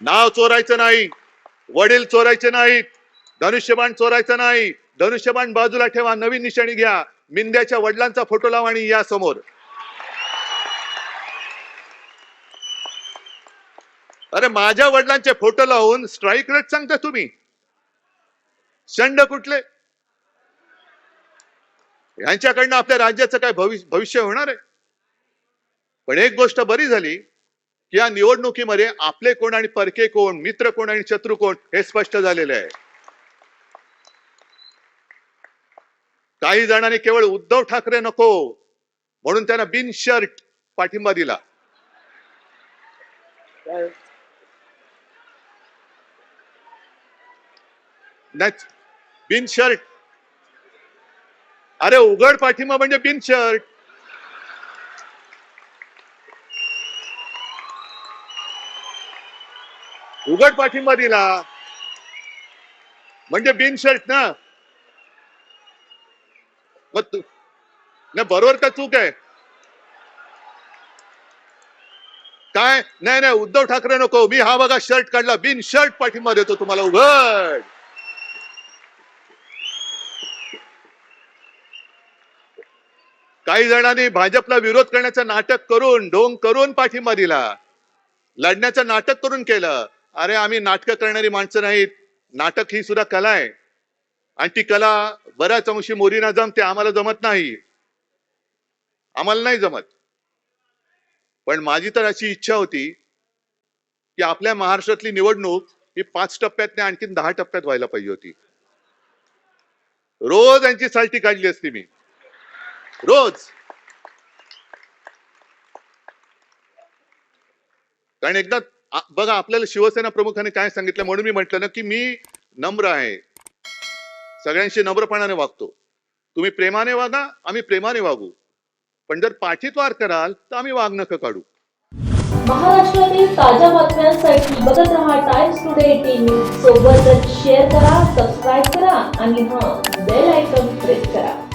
नाव चोरायचं नाही वडील चोरायचे नाहीत धनुष्यबाण चोरायचं नाही. धनुष्यबाण बाजूला ठेवा नवीन निशाणी घ्या. मिंद्याच्या वडिलांचा फोटो लावा आणि या समोर. अरे माझ्या वडिलांचे फोटो लावून स्ट्राईक रेट सांगता तुम्ही? शंड कुठले? यांच्याकडनं आपल्या राज्याचं काय भविष्य भविष्य होणार आहे? पण एक गोष्ट बरी झाली या निवडणुकीमध्ये आपले कोण आणि परके कोण मित्र कोण आणि शत्रू कोण हे स्पष्ट झालेले आहे. काही जणांनी केवळ उद्धव ठाकरे नको म्हणून त्यांना बिन शर्ट पाठिंबा दिला. नाही बिन शर्ट. अरे उघड पाठिंबा म्हणजे बिन शर्ट. उघड पाठिंबा दिला. म्हणजे बिन शर्ट ना? मग तू नाही बरोबर का चूक आहे? काय? नाही नाही उद्धव ठाकरे नको. मी हा बघा शर्ट काढला. बिन शर्ट पाठिंबा देतो तुम्हाला. उघड! काही जणांनी भाजपला विरोध करण्याचं नाटक करून ढोंग करून पाठिंबा दिला. लढण्याचं नाटक करून केलं. अरे आम्ही नाटकं करणारी माणसं नाहीत. नाटक ही सुद्धा कला आहे. आणि ती कला बऱ्याच अंशी मोरीना जमते आम्हाला जमत नाही. आम्हाला नाही जमत. पण माझी तर अशी इच्छा होती की आपल्या महाराष्ट्रातली निवडणूक ही पाच टप्प्यात नाही आणखीन दहा टप्प्यात व्हायला पाहिजे होती. रोज यांची साल्टी काढली असती मी. रोज. कारण एकदा बघा आपल्याला शिवसेना प्रमुखाने काय सांगितलं म्हणून मी म्हटलं ना की मी नम्र आहे. सगळ्यांशी नम्रपणाने वागतो. तुम्ही प्रेमाने वागा आम्ही प्रेमाने वागू. पण जर पाठीत वार कराल तर आम्ही वाघ नका काढू. महाराष्ट्रातील ताज्या बातम्यांसाठी बघत रहा टाइम्स टुडे टीव्ही सोबतच शेअर करा सबस्क्राईब करा आणि हा बेल आयकॉन प्रेस करा.